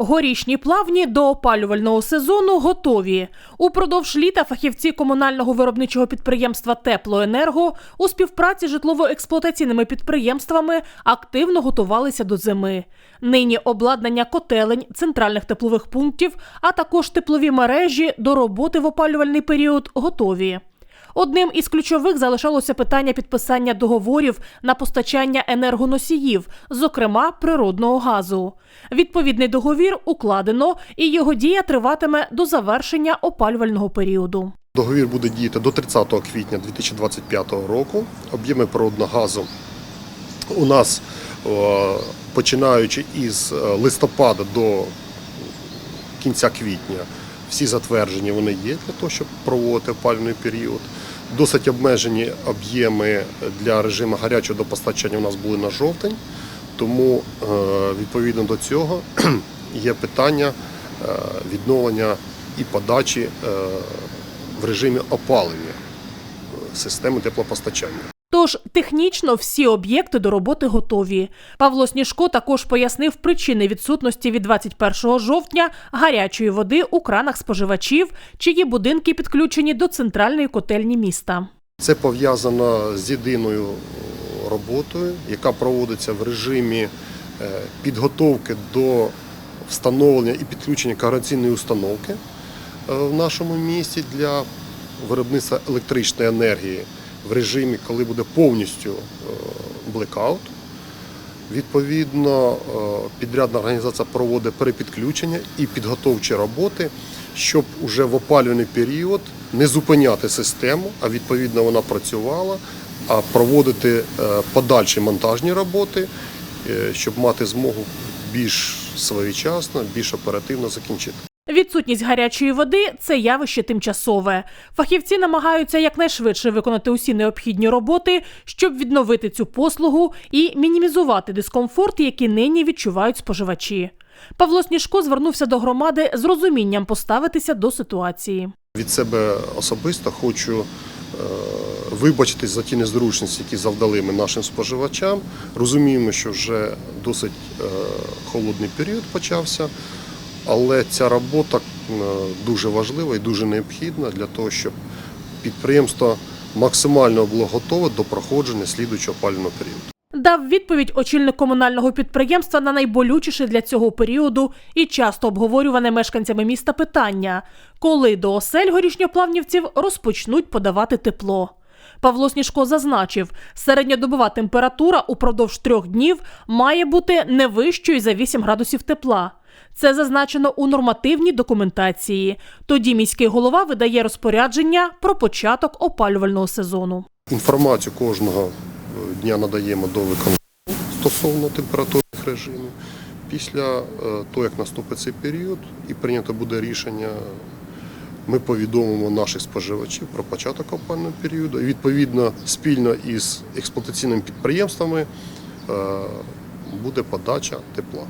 Горішні плавні до опалювального сезону готові. Упродовж літа фахівці комунального виробничого підприємства Теплоенерго у співпраці з житлово-експлуатаційними підприємствами активно готувалися до зими. Нині обладнання котелень, центральних теплових пунктів, а також теплові мережі до роботи в опалювальний період готові. Одним із ключових залишалося питання підписання договорів на постачання енергоносіїв, зокрема природного газу. Відповідний договір укладено, і його дія триватиме до завершення опалювального періоду. Договір буде діяти до 30 квітня 2025 року. Об'єми природного газу у нас, починаючи із е, листопада до кінця квітня, всі затверджені вони є для того, щоб проводити опалювальний період. Досить обмежені об'єми для режиму гарячого постачання у нас були на жовтень, тому е, відповідно до цього є питання е, відновлення і подачі е, в режимі опалення системи теплопостачання. Тож технічно всі об'єкти до роботи готові. Павло Сніжко також пояснив причини відсутності від 21 жовтня гарячої води у кранах споживачів, чиї будинки підключені до центральної котельні міста. Це пов'язано з єдиною роботою, яка проводиться в режимі е, підготовки до встановлення і підключення координаційної установки е, в нашому місті для виробництва електричної енергії в режимі, коли буде повністю е, блекаут. Відповідно, е, підрядна організація проводить перепідключення і підготовчі роботи, щоб уже в опалювальний період не зупиняти систему, а відповідно вона працювала, а проводити е, подальші монтажні роботи, щоб мати змогу більш своєчасно, більш оперативно закінчити. Відсутність гарячої води це явище тимчасове. Фахівці намагаються якнайшвидше виконати усі необхідні роботи, щоб відновити цю послугу і мінімізувати дискомфорт, який нині відчувають споживачі. Павло Сніжко звернувся до громади з розумінням поставитися до ситуації. Від себе особисто хочу е, вибачитись за ті незручності, які завдали ми нашим споживачам. Розуміємо, що вже досить е, холодний період почався, але ця робота е, дуже важлива і дуже необхідна для того, щоб підприємство максимально було готове до проходження слідуючого опалювального періоду. Дав відповідь очільник комунального підприємства на найболючіше для цього періоду і часто обговорюване мешканцями міста питання, коли до осель горішньоплавнівців розпочнуть подавати тепло. Павло Сніжко зазначив, середньодобова температура упродовж трьох днів має бути не вищою за 8 градусів тепла. Це зазначено у нормативній документації. Тоді міський голова видає розпорядження про початок опалювального сезону. Інформацію кожного е, дня надаємо до виконання стосовно температурних режимів. Після е, того, як наступить цей період і прийнято буде рішення, ми повідомимо наших споживачів про початок опального періоду. Відповідно спільно із експлуатаційними підприємствами е, буде подача тепла.